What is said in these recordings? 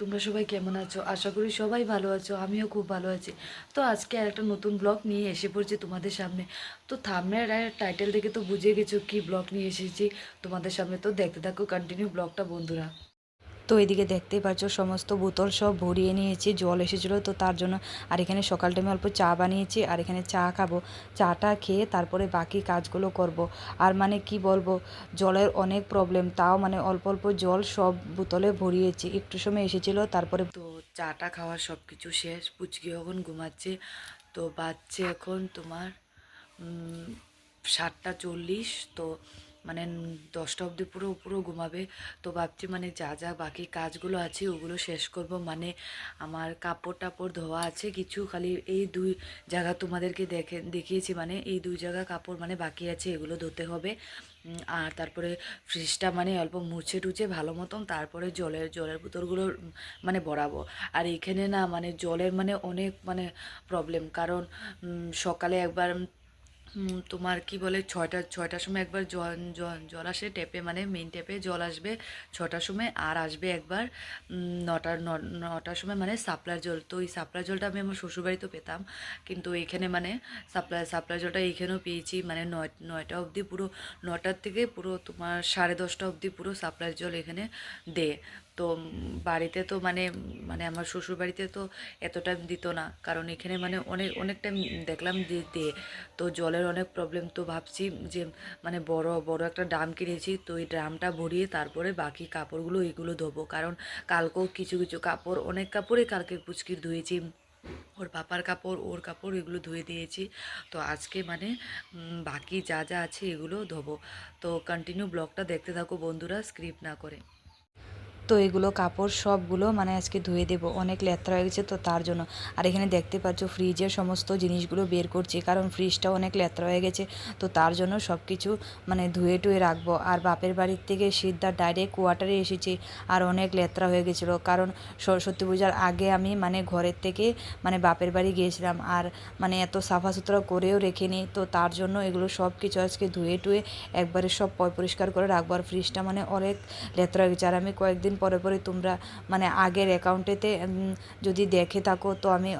তোমরা সবাই কেমন আছো? আশা করি সবাই ভালো আছো, আমিও খুব ভালো আছি। তো আজকে আর একটা নতুন ব্লগ নিয়ে এসে পড়ছি তোমাদের সামনে। তো থামনের আর টাইটেল দেখে তো বুঝে গেছো কি ব্লগ নিয়ে এসেছি। তোমাদের সামনে তো দেখতে থাকো কন্টিনিউ ব্লগটা বন্ধুরা। তো এদিকে দেখতেই পাচ্ছ, সমস্ত বোতল সব ভরিয়ে নিয়েছি, জল এসেছিল তো তার জন্য। আর এখানে সকাল টাইমে অল্প চা বানিয়েছি, আর এখানে চা খাব। চাটা খেয়ে তারপরে বাকি কাজগুলো করব। আর মানে কি বলব, জলের অনেক প্রবলেম তাও মানে অল্প অল্প জল সব বোতলে ভরিয়েছি। একটু সময় এসেছিল, তারপরে তো চাটা খাওয়ার সব কিছু শেষ, পুচকি এখন ঘুমাচ্ছে। তো বাচ্চে এখন তোমার সাতটা চল্লিশ, তো মানে দশটা অবধি পুরো পুরো ঘুমাবে। তো ভাবছি মানে যা যা বাকি কাজগুলো আছে ওগুলো শেষ করব। মানে আমার কাপড় টাপড় ধোয়া আছে, কিছু খালি এই দুই জায়গা তোমাদেরকে দেখে, দেখিয়েছি। মানে এই দুই জায়গা কাপড় মানে বাকি আছে, এগুলো ধুতে হবে। আর তারপরে ফ্রিজটা মানে অল্প মুছে টুছে ভালো মতন তারপরে জলের জলের বোতলগুলো মানে ভরাবো। আর এখানে না মানে জলের মানে অনেক মানে প্রবলেম কারণ সকালে একবার তোমার কি বলে, ছয়টা, ছয়টার সময় একবার জল জল জল আসে, ট্যাপে মানে মেইন ট্যাপে জল আসবে, ছটার সময় আর আসবে একবার। নটার নটার সময় মানে সাপ্লাইয়ের জল। তো এই সাপ্লাইয়ের জলটা আমি আমার শ্বশুরবাড়িতেও পেতাম। কিন্তু এখানে মানে সাপ্লাই সাপ্লাই জলটা এইখানেও পেয়েছি। মানে নয়, নয়টা অবধি পুরো, নটার থেকে পুরো তোমার সাড়ে দশটা অবধি পুরো সাপ্লাইয়ের জল এখানে দেয় তো বাড়িতে তো মানে মানে আমার শ্বশুর বাড়িতে তো এতটা দিত না। কারণ এখানে মানে অনেক অনেক টাইম দেখলাম যে দে তো জলের অনেক প্রবলেম তো ভাবছি যে মানে বড় বড় একটা ড্রাম কিনেছি, তো এই ড্রামটা ভরিয়ে তারপরে বাকি কাপড়গুলো এগুলো ধোবো। কারণ কালকেও কিছু কিছু কাপড়, অনেক কাপড়ই কালকে পুচকির ধুয়েছি। ওর পাপার কাপড়, ওর কাপড় এগুলো ধুয়ে দিয়েছি। তো আজকে মানে বাকি যা যা আছে এগুলো ধোবো। তো কন্টিনিউ ব্লগটা দেখতে থাকো বন্ধুরা স্ক্রিপ্ট না করে। তো এগুলো কাপড় সবগুলো মানে আজকে ধুয়ে দেব। অনেক লেত্রা হয়ে গেছে তো তার জন্য। আর এখানে দেখতে পাচ্ছ ফ্রিজের সমস্ত জিনিসগুলো বের করছি, কারণ ফ্রিজটা অনেক লেত্রা হয়ে গেছে। তো তার জন্য সব কিছু মানে ধুয়ে টুয়ে রাখব। আর বাপের বাড়ির থেকে সিদ্ধা ডাইরেক্ট কোয়ার্টারে এসেছি, আর অনেক লেত্রা হয়ে গেছিল। কারণ সরস্বতী পূজার আগে আমি মানে ঘরের থেকে মানে বাপের বাড়ি গিয়েছিলাম, আর মানে এত সাফা সুতরা করেও রেখেনি। তো তার জন্য এগুলো সব কিছু আজকে ধুয়ে টুয়ে একবারে সব পরিষ্কার করে রাখব। আর ফ্রিজটা মানে অনেক লেত্রা হয়ে গেছে। আর আমি কয়েকদিন পরে পরে তোমরা মানে আগের অ্যাকাউন্টেতে যদি দেখে থাকো, তো আমি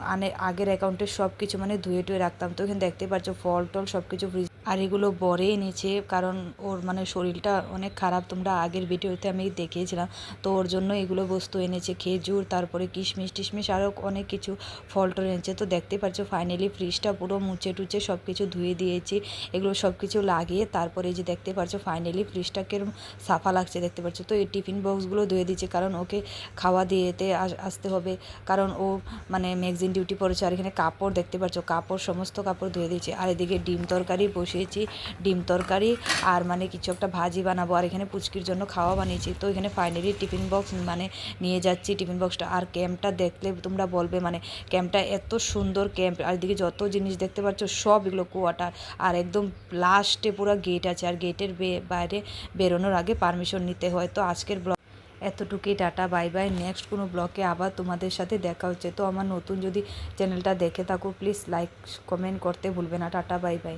আগের অ্যাকাউন্টে সব কিছু মানে ধুয়ে টুয়ে রাখতাম। তো এখানে দেখতে পাচ্ছ ফল টল সব কিছু আর এগুলো বরে এনেছে, কারণ ওর মানে শরীরটা অনেক খারাপ। তোমরা আগের ভিডিওতে আমি দেখিয়েছিলাম, তো ওর জন্য এগুলো বস্তু এনেছে, খেজুর, তারপরে কিশমিশ, টিশমিশ আরও অনেক কিছু ফল টল এনেছে। তো দেখতে পাচ্ছ ফাইনালি ফ্রিজটা পুরো মুছে টুচে সব কিছু ধুয়ে দিয়েছি, এগুলো সব কিছু লাগিয়ে তারপরে যে দেখতে পাচ্ছ ফাইনালি ফ্রিজটা কিরম সাফা লাগছে দেখতে পাচ্ছ তো এই টিফিন বক্সগুলো ধুয়ে দিচ্ছে কারণ ওকে খাওয়া দিয়েতে আস- আসতে হবে, কারণ ও মানে ম্যাগজিন ডিউটি পড়েছে, আর এখানে কাপড় দেখতে পাচ্ছ কাপড়, সমস্ত কাপড় ধুয়ে দিয়েছে। আর এদিকে ডিম তরকারি বসিয়েছি, ডিম তরকারি আর মানে কিছু একটা ভাজি বানাবো আর এখানে পুচকির জন্য খাওয়া বানিয়েছি। তো এখানে ফাইনালি টিফিন বক্স মানে নিয়ে যাচ্ছি টিফিন বক্সটা আর ক্যাম্পটা দেখলে তোমরা বলবে মানে ক্যাম্পটা এত সুন্দর ক্যাম্প আর এদিকে যত জিনিস দেখতে পাচ্ছ সব এগুলো কোয়াটার আর একদম লাস্টে পুরো গেট আছে আর গেটের বাইরে বেরোনোর আগে পারমিশন নিতে হয়। তো আজকের ব্লগ এতটুকুই, টাটা বাই বাই নেক্সট কোনো ব্লগে আবার তোমাদের সাথে দেখা হচ্ছে। তো আমার নতুন যদি চ্যানেলটা দেখে থাকো প্লিজ লাইক কমেন্ট করতে ভুলবে না। Tata bye bye